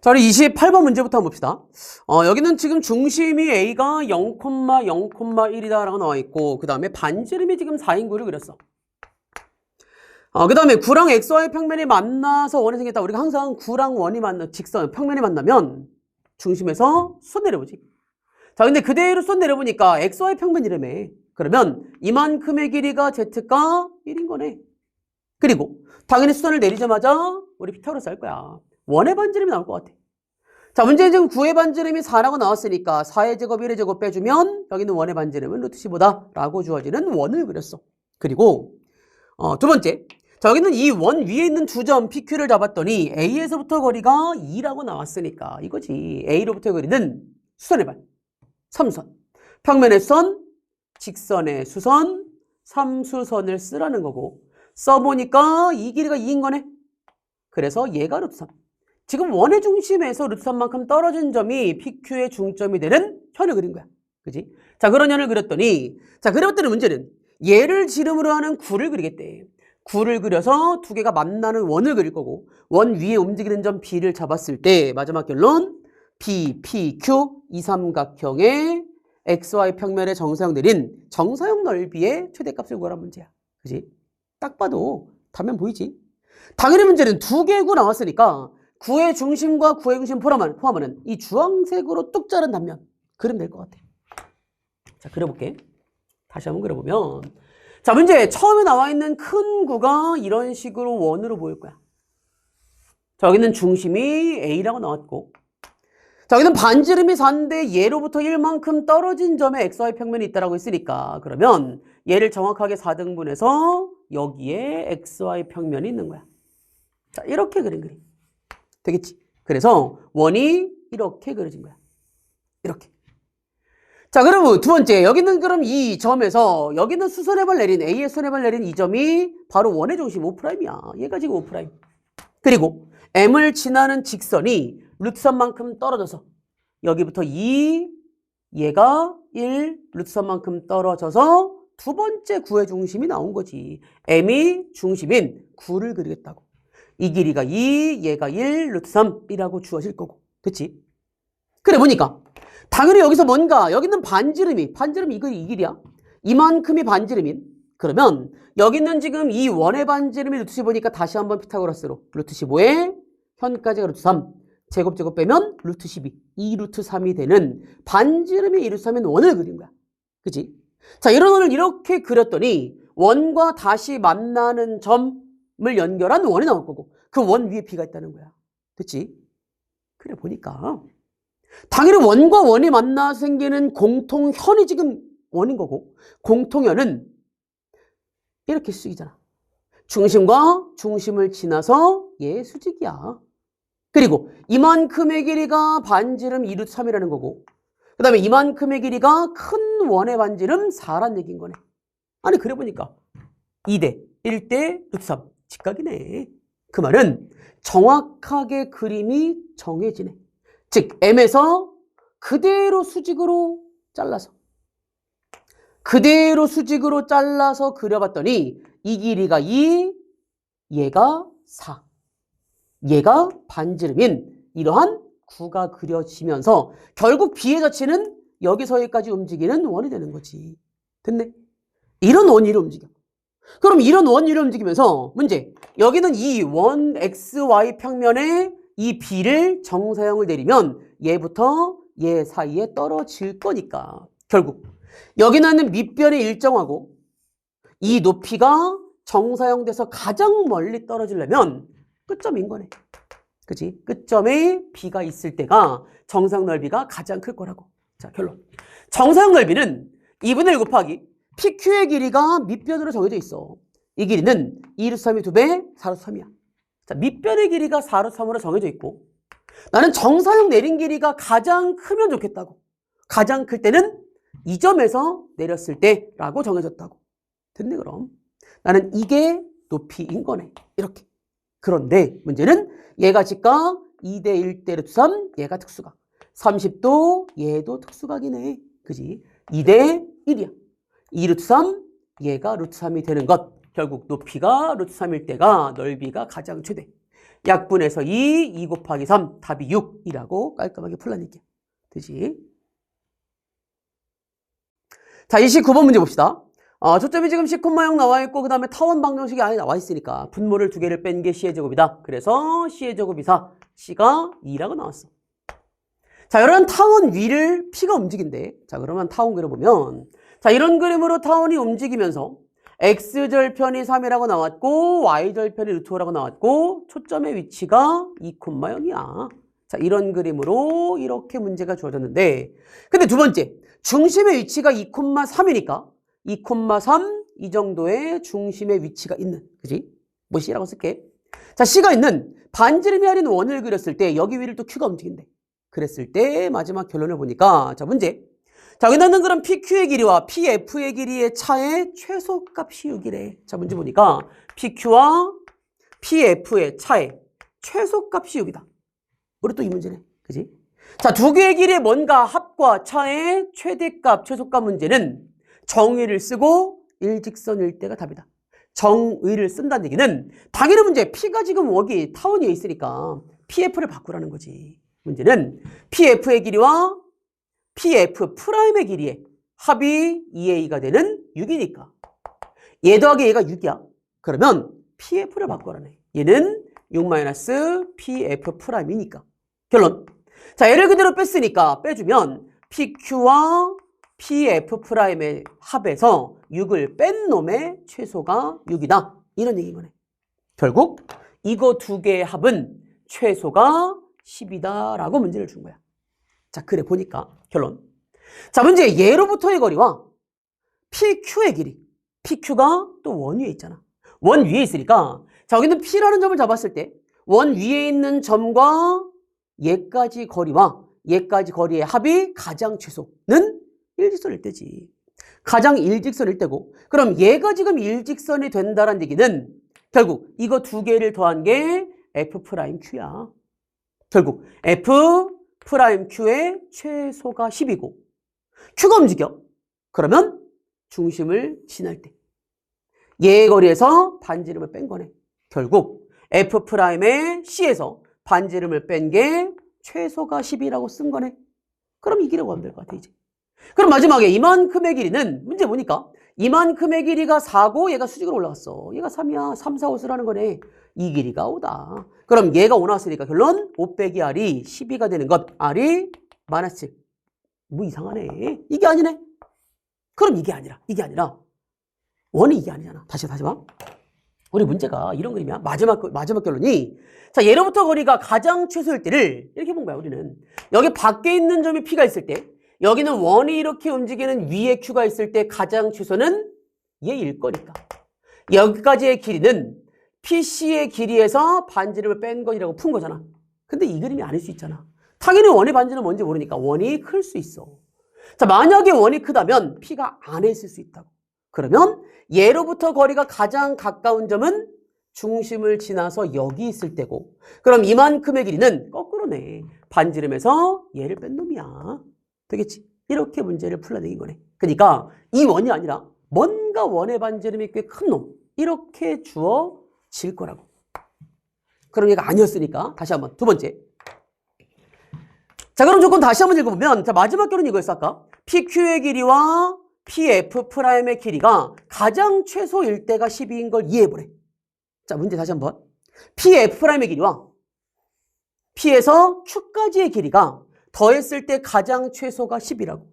자, 우리 28번 문제부터 한번 봅시다. 어, 여기는 지금 중심이 A가 0,0,1이다라고 나와 있고, 그 다음에 반지름이 지금 4인 9를 그렸어. 어, 그 다음에 9랑 XY 평면이 만나서 원이 생겼다. 우리가 항상 9랑 원이 만나, 직선, 평면이 만나면 중심에서 수선 내려보지. 자, 근데 그대로 수선 내려보니까 XY 평면이라며. 그러면 이만큼의 길이가 Z가 1인 거네. 그리고 당연히 수선을 내리자마자 우리 피타고라스 할 거야. 원의 반지름이 나올 것 같아. 자, 문제는 지금 9의 반지름이 4라고 나왔으니까 4의 제곱, 1의 제곱 빼주면 여기는 원의 반지름은 루트 15다 라고 주어지는 원을 그렸어. 그리고 어, 두 번째. 자, 여기는 이 원 위에 있는 두 점 PQ를 잡았더니 A에서부터 거리가 2라고 나왔으니까 이거지. A로부터 거리는 수선의 발. 3선. 평면의 선, 직선의 수선, 삼수선을 쓰라는 거고 써보니까 이 길이가 2인 거네. 그래서 얘가 루트 3. 지금 원의 중심에서 루트 3만큼 떨어진 점이 PQ의 중점이 되는 현을 그린 거야. 그지? 자, 그런 현을 그렸더니, 자, 그려봤더니 문제는 얘를 지름으로 하는 9를 그리겠대. 9를 그려서 두 개가 만나는 원을 그릴 거고, 원 위에 움직이는 점 B를 잡았을 때, 마지막 결론, B, P, Q, 이 삼각형의 XY 평면의 정사형 내린 정사형 넓이의 최대값을 구하란 문제야. 그지? 딱 봐도 답면 보이지? 당연히 문제는 두 개구 나왔으니까 9의 중심과 9의 중심 포함하는, 포함하는 이 주황색으로 뚝 자른 단면 그리면 될것 같아. 자, 그려볼게. 다시 한번 그려보면 자, 문제 처음에 나와 있는 큰 구가 이런 식으로 원으로 보일 거야. 자, 여기는 중심이 A라고 나왔고 자, 여기는 반지름이 4인데 얘로부터 1만큼 떨어진 점에 XY 평면이 있다라고 했으니까 그러면 얘를 정확하게 4등분해서 여기에 XY 평면이 있는 거야. 자, 이렇게 그린 그림. 되겠지? 그래서 원이 이렇게 그려진 거야. 이렇게. 자, 그러면 두 번째. 여기는 그럼 이 점에서 여기는 수선의 발 내린 A의 수선의 발 내린 이 점이 바로 원의 중심 5'이야. 얘가 지금 5'. 그리고 M을 지나는 직선이 루트 3만큼 떨어져서 여기부터 2, 얘가 1, 루트 3만큼 떨어져서 두 번째 구의 중심이 나온 거지. M이 중심인 9를 그리겠다고. 이 길이가 2, 얘가 1, 루트 3이라고 주어질 거고. 그치? 그래 보니까 당연히 여기서 뭔가 여기는 반지름이 반지름 이, 이 길이야. 이만큼이 반지름인 그러면 여기는 지금 이 원의 반지름이 루트 15니까 다시 한번 피타고라스로 루트 15에 현까지가 루트 3 제곱 제곱 빼면 루트 12 2 루트 3이 되는 반지름의 2 루트 3인 원을 그린 거야. 그치? 자 이런 원을 이렇게 그렸더니 원과 다시 만나는 점 을 연결한 원이 나올 거고 그 원 위에 B가 있다는 거야. 됐지? 그래 보니까 당연히 원과 원이 만나 생기는 공통현이 지금 원인 거고 공통현은 이렇게 수직이잖아. 중심과 중심을 지나서 얘 수직이야. 그리고 이만큼의 길이가 반지름 2루트 3이라는 거고 그 다음에 이만큼의 길이가 큰 원의 반지름 4란 얘기인 거네. 아니 그래 보니까 2대 1대 루트 3 직각이네. 그 말은 정확하게 그림이 정해지네. 즉 M에서 그대로 수직으로 잘라서 그대로 수직으로 잘라서 그려봤더니 이 길이가 2, 얘가 4. 얘가 반지름인 이러한 구가 그려지면서 결국 B의 자체는 여기서 여기까지 움직이는 원이 되는 거지. 됐네? 이런 원위로 움직여. 그럼 이런 원위로 움직이면서 문제. 여기는 이 원 XY 평면에 이 B를 정사형을 내리면 얘부터 얘 사이에 떨어질 거니까 결국 여기는 밑변이 일정하고 이 높이가 정사형 돼서 가장 멀리 떨어지려면 끝점인 거네. 그지? 끝점에 B가 있을 때가 정상 넓이가 가장 클 거라고. 자, 결론. 정상 넓이는 2분의 1 곱하기 PQ의 길이가 밑변으로 정해져 있어. 이 길이는 2 루트 3이 2배, 4 루트 3이야. 자, 밑변의 길이가 4 루트 3으로 정해져 있고 나는 정사형 내린 길이가 가장 크면 좋겠다고. 가장 클 때는 이 점에서 내렸을 때라고 정해졌다고. 됐네 그럼. 나는 이게 높이인 거네. 이렇게. 그런데 문제는 얘가 직각 2대 1대 루트 3, 얘가 특수각. 30도 얘도 특수각이네. 그지? 2대 1이야. 2 루트 3, 얘가 루트 3이 되는 것. 결국 높이가 루트 3일 때가 넓이가 가장 최대. 약분해서 2, 2 곱하기 3, 답이 6이라고 깔끔하게 풀어낼게요. 되지? 자, 29번 문제 봅시다. 어, 초점이 지금 C, 0 나와 있고 그 다음에 타원 방정식이 안에 나와 있으니까 분모를 두 개를 뺀 게 C의 제곱이다. 그래서 C의 제곱이 4, C가 2라고 나왔어. 자, 이런 타원 위를 P가 움직인대. 자, 그러면 타원 그려보면 자, 이런 그림으로 타원이 움직이면서 X절편이 3이라고 나왔고 Y절편이 루트 5라고 나왔고 초점의 위치가 2,0이야. 자, 이런 그림으로 이렇게 문제가 주어졌는데 근데 두 번째, 중심의 위치가 2,3이니까 2,3 이 정도의 중심의 위치가 있는, 그지? 뭐 C라고 쓸게. 자, C가 있는 반지름이 아닌 원을 그렸을 때 여기 위를 또 Q가 움직인대. 그랬을 때 마지막 결론을 보니까 자, 문제. 자, 여기 나는 그럼 PQ의 길이와 PF의 길이의 차의 최소값이 6이래. 자, 문제 보니까 PQ와 PF의 차의 최소값이 6이다. 우리 또 이 문제네. 그지? 자, 두 개의 길이의 뭔가 합과 차의 최대값, 최소값 문제는 정의를 쓰고 일직선일 때가 답이다. 정의를 쓴다는 얘기는 당연히 문제 P가 지금 여기 타원이 있으니까 PF를 바꾸라는 거지. 문제는 PF의 길이와 PF 프라임의 길이의 합이 2A가 되는 6이니까 얘 더하기 얘가 6이야. 그러면 PF를 바꿔라네. 얘는 6-PF 프라임이니까. 결론. 자, 얘를 그대로 뺐으니까 빼주면 PQ와 PF 프라임의 합에서 6을 뺀 놈의 최소가 6이다. 이런 얘기인 거네. 결국 이거 두 개의 합은 최소가 10이다 라고 문제를 준 거야. 자, 그래 보니까 결론. 자, 문제 예로부터의 거리와 PQ의 길이. PQ가 또 원 위에 있잖아. 원 위에 있으니까 자, 여기는 P라는 점을 잡았을 때 원 위에 있는 점과 얘까지 거리와 얘까지 거리의 합이 가장 최소는 일직선일 때지. 가장 일직선일 때고 그럼 얘가 지금 일직선이 된다는 얘기는 결국 이거 두 개를 더한 게 F 프라임 Q야. 결국 F 프라임 Q의 최소가 10이고 Q가 움직여. 그러면 중심을 지날 때 얘의 거리에서 반지름을 뺀 거네. 결국 F 프라임의 C에서 반지름을 뺀 게 최소가 10이라고 쓴 거네. 그럼 이 길이라고 하면 될 것 같아 이제. 그럼 마지막에 이만큼의 길이는 문제 보니까 이만큼의 길이가 4고 얘가 수직으로 올라갔어. 얘가 3이야. 3, 4, 5 쓰라는 거네. 이 길이가 5다. 그럼 얘가 5 나왔으니까 결론 5 빼기 R이 12가 되는 것. R이 마이너스 7. 뭐 이상하네. 이게 아니네. 그럼 이게 아니라 이게 아니라 원이 이게 아니잖아. 다시 다시 봐. 우리 문제가 이런 그림이야. 마지막 마지막 결론이 자 예로부터 거리가 가장 최소일 때를 이렇게 본 거야. 우리는 여기 밖에 있는 점이 P가 있을 때 여기는 원이 이렇게 움직이는 위에 Q가 있을 때 가장 최소는 얘일 거니까. 여기까지의 길이는 PC의 길이에서 반지름을 뺀 것이라고 푼 거잖아. 근데 이 그림이 아닐 수 있잖아. 당연히 원의 반지는 뭔지 모르니까 원이 클 수 있어. 자, 만약에 원이 크다면 P가 안에 있을 수 있다고. 그러면 얘로부터 거리가 가장 가까운 점은 중심을 지나서 여기 있을 때고 그럼 이만큼의 길이는 거꾸로네. 반지름에서 얘를 뺀 놈이야. 되겠지? 이렇게 문제를 풀어내긴 거네. 그러니까 이 원이 아니라 뭔가 원의 반지름이 꽤 큰 놈. 이렇게 주어질 거라고. 그럼 얘가 아니었으니까 다시 한번 두 번째. 자 그럼 조금 다시 한번 읽어보면 자 마지막 결은 이거였어 아까 PQ의 길이와 PF 프라임의 길이가 가장 최소일 때가 12인 걸 이해해보래. 자 문제 다시 한번 PF 프라임의 길이와 P에서 Q까지의 길이가 더했을 때 가장 최소가 10이라고.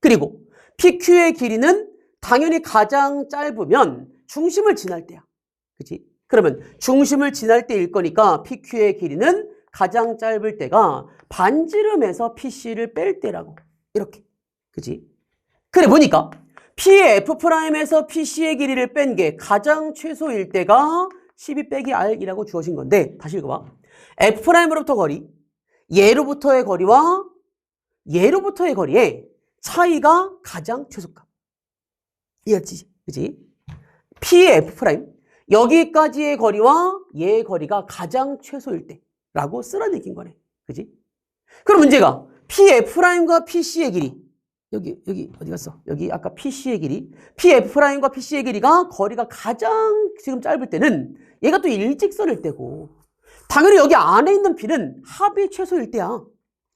그리고 PQ의 길이는 당연히 가장 짧으면 중심을 지날 때야. 그치? 그러면 중심을 지날 때일 거니까 PQ의 길이는 가장 짧을 때가 반지름에서 PC를 뺄 때라고. 이렇게. 그치? 그래 보니까 P의 F'에서 PC의 길이를 뺀 게 가장 최소일 때가 12 빼기 R이라고 주어진 건데 다시 읽어봐. F'으로부터 거리 얘로부터의 거리와 얘로부터의 거리의 차이가 가장 최소값. 이해했지? 그지? P의 F' 여기까지의 거리와 얘의 거리가 가장 최소일 때라고 얘기인 거네. 그지? 그럼 문제가 PF'과 PC의 길이 여기 여기 어디 갔어? 여기 아까 PC의 길이 PF'과 PC의 길이가 거리가 가장 지금 짧을 때는 얘가 또 일직선일 때고 당연히 여기 안에 있는 P는 합이 최소일 때야.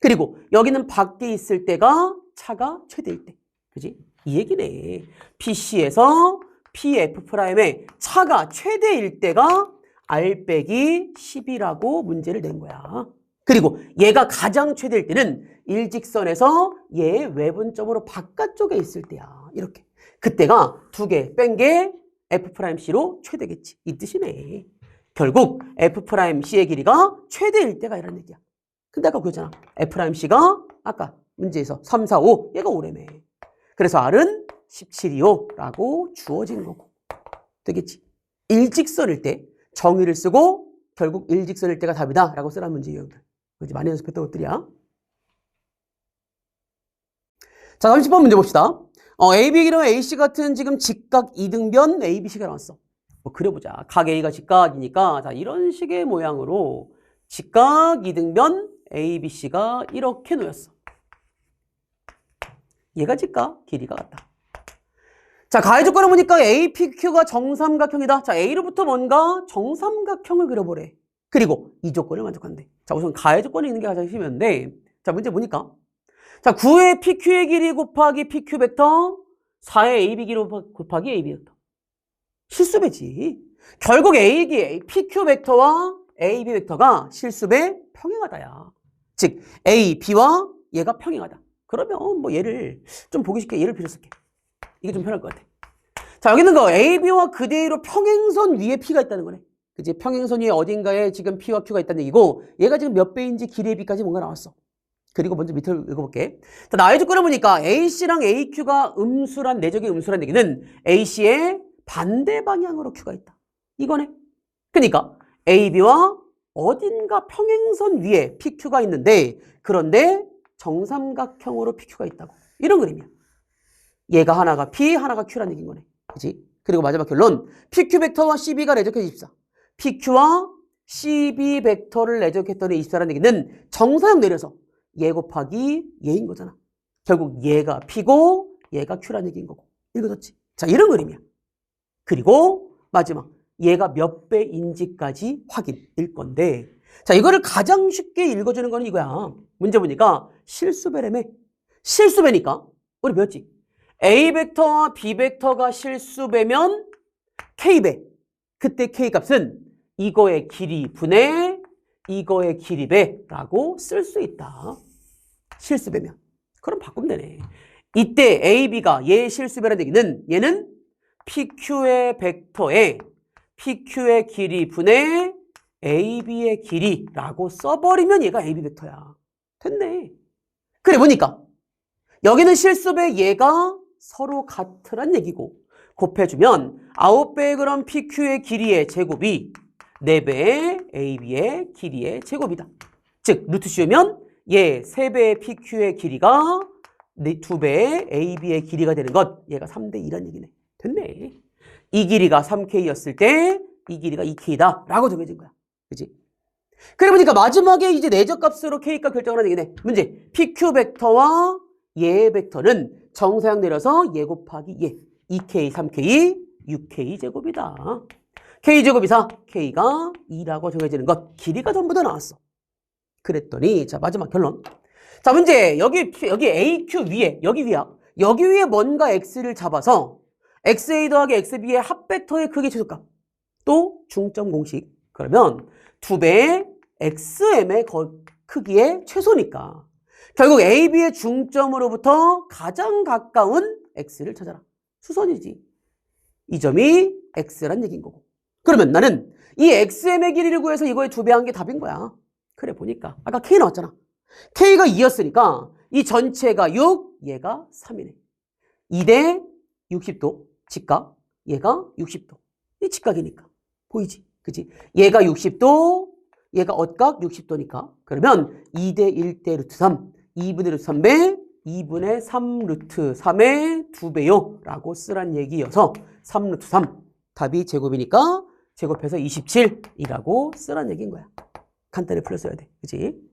그리고 여기는 밖에 있을 때가 차가 최대일 때. 그지? 이 얘기네. PC에서 PF'의 차가 최대일 때가 R 빼기 10이라고 문제를 낸 거야. 그리고 얘가 가장 최대일 때는 일직선에서 얘 외분점으로 바깥쪽에 있을 때야. 이렇게. 그때가 두 개 뺀 게 F'C로 최대겠지. 이 뜻이네. 결국 F'C의 길이가 최대일 때가 이런 얘기야. 근데 아까 그랬잖아. F'C가 아까 문제에서 3, 4, 5 얘가 5래매. 그래서 R은 17이요 라고 주어진 거고. 되겠지. 일직선일 때 정의를 쓰고 결국 일직선일 때가 답이다 라고 쓰라는 문제 유형들. 그지 많이 연습했던 것들이야. 자, 30번 문제 봅시다. 어, AB 기름 AC 같은 지금 직각 이등변 ABC가 나왔어. 뭐 그려보자. 각 A가 직각이니까 자 이런 식의 모양으로 직각 이등변 ABC가 이렇게 놓였어. 얘가 직각, 길이가 같다. 자, 가해 조건을 보니까 APQ가 정삼각형이다. 자, A로부터 뭔가 정삼각형을 그려보래. 그리고 이 조건을 만족한대. 자, 우선 가해 조건이 있는 게 가장 쉬운데, 자, 문제 보니까. 자, 9의 PQ의 길이 곱하기 PQ 벡터, 4의 AB 길이 곱하기 AB 벡터. 실수배지. 결국 A, PQ 벡터와 AB 벡터가 실수배 평행하다야. 즉, A, B와 얘가 평행하다. 그러면 뭐 얘를 좀 보기 쉽게 얘를 빌어 쓸게. 이게 좀 편할 것 같아. 자, 여기 있는 거 AB와 그대로 평행선 위에 P가 있다는 거네. 그지? 평행선 위에 어딘가에 지금 P와 Q가 있다는 얘기고 얘가 지금 몇 배인지 길이의 B까지 뭔가 나왔어. 그리고 먼저 밑을 읽어볼게. 자, 나의 조건을 보니까 AC랑 AQ가 음수란, 내적인 음수란 얘기는 AC의 반대 방향으로 Q가 있다. 이거네. 그러니까 AB와 어딘가 평행선 위에 PQ가 있는데 그런데 정삼각형으로 PQ가 있다고. 이런 그림이야. 얘가 하나가 P, 하나가 Q라는 얘기인 거네. 그지? 그리고 마지막 결론. PQ 벡터와 CB가 내적해 24. PQ와 CB 벡터를 내적했더니 24라는 얘기는 정사형 내려서 얘 곱하기 얘인 거잖아. 결국 얘가 P고 얘가 Q라는 얘기인 거고. 읽어졌지? 자, 이런 그림이야. 그리고 마지막. 얘가 몇 배인지까지 확인일 건데. 자, 이거를 가장 쉽게 읽어주는 거는 이거야. 문제 보니까 실수배라며. 실수배니까 우리 배웠지? A 벡터와 B 벡터가 실수배면 K배. 그때 K 값은 이거의 길이 분의 이거의 길이 배라고 쓸 수 있다. 실수배면. 그럼 바꾸면 되네. 이때 A, B가 얘 실수배라는 얘기는 얘는 PQ의 벡터에 PQ의 길이 분의 AB의 길이라고 써버리면 얘가 AB 벡터야. 됐네. 그래 보니까 여기는 실수배 얘가 서로 같으란 얘기고 곱해주면 9배의 그럼 PQ의 길이의 제곱이 4배의 AB의 길이의 제곱이다. 즉 루트 씌우면 얘 3배의 PQ의 길이가 2배의 AB의 길이가 되는 것 얘가 3대 2란 얘기네. 됐네. 이 길이가 3K였을 때 이 길이가 2K다 라고 정해진 거야. 그지? 그래 보니까 마지막에 이제 내적 값으로 K값 결정하는 얘기네. 문제. PQ 벡터와 얘 벡터는 정사형 내려서 얘 곱하기 얘. 2K, 3K, 6K 제곱이다. K 제곱이 4, K가 2라고 정해지는 것. 길이가 전부 다 나왔어. 그랬더니 자 마지막 결론. 자 문제 여기 여기 AQ 위에 여기 위야. 여기 위에 뭔가 X를 잡아서 XA 더하기 XB의 합벡터의 크기 최소값. 또 중점 공식. 그러면 두 배의 XM의 거- 크기의 최소니까. 결국 AB의 중점으로부터 가장 가까운 X를 찾아라. 수선이지. 이 점이 X란 얘기인 거고. 그러면 나는 이 XM의 길이를 구해서 이거에 두 배 한 게 답인 거야. 그래 보니까 아까 K 나왔잖아. K가 2였으니까 이 전체가 6, 얘가 3이네. 2대 60도 직각, 얘가 60도. 이 직각이니까. 보이지? 그지? 얘가 60도, 얘가 엇각 60도니까. 그러면 2대 1대 루트 3, 2분의 루트 3배, 2분의 3 루트 3의 2배요. 라고 쓰란 얘기여서 3 루트 3. 답이 제곱이니까 제곱해서 27이라고 쓰란 얘기인 거야. 간단히 풀렸어야 돼. 그지?